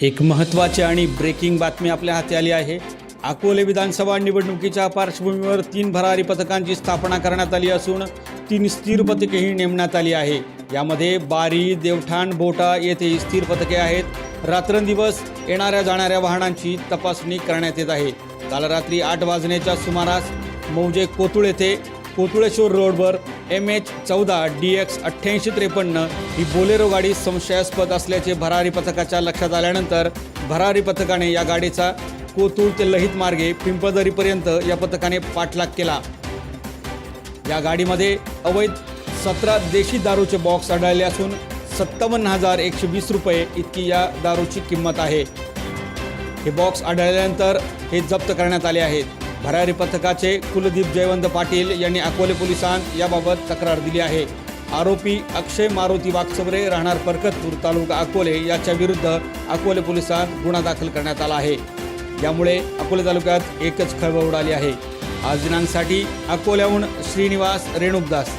एक महत्त्वाची आणि ब्रेकिंग बातमी आपल्या हाती आली आहे. अकोले विधानसभा निवडणुकीच्या पार्श्वभूमीवर तीन भरारी पथकांची स्थापना करण्यात आली असून तीन स्थिर पथकेही नेमण्यात आली आहे. यामध्ये बारी देवठाण बोटा येथे स्थिर पथके आहेत. रात्रंदिवस येणाऱ्या जाणाऱ्या वाहनांची तपासणी करण्यात येत आहे. काल रात्री आठ वाजण्याच्या सुमारास मौजे कोतुळ येथे कोतुळेश्वर रोडवर एम एच चौदा डी एक्स अठ्ठ्याऐंशी त्रेपन्न ही बोलेरो गाडी संशयास्पद असल्याचे भरारी पथकाच्या लक्षात आल्यानंतर भरारी पथकाने या गाडीचा कोतुळ ते लहित मार्गे पिंपळदरीपर्यंत या पथकाने पाठलाग केला. या गाडीमध्ये अवैध सतरा देशी दारूचे बॉक्स आढळले असून सत्तावन्न हजार एकशे वीस रुपये इतकी या दारूची किंमत आहे. हे बॉक्स आढळल्यानंतर हे जप्त करण्यात आले आहेत. भरारी पथकाचे कुलदीप जयवंत पाटील यांनी अकोले पोलिसांत याबाबत तक्रार दिली आहे. आरोपी अक्षय मारुती वाकचबरे राहणार परकतपूर तालुका अकोले याच्या विरुद्ध अकोले पोलिसांत गुन्हा दाखल करण्यात आला आहे. यामुळे अकोले तालुक्यात एकच खळबळ उडाली आहे. आज दिनांकसाठी अकोल्याहून श्रीनिवास रेणुकदास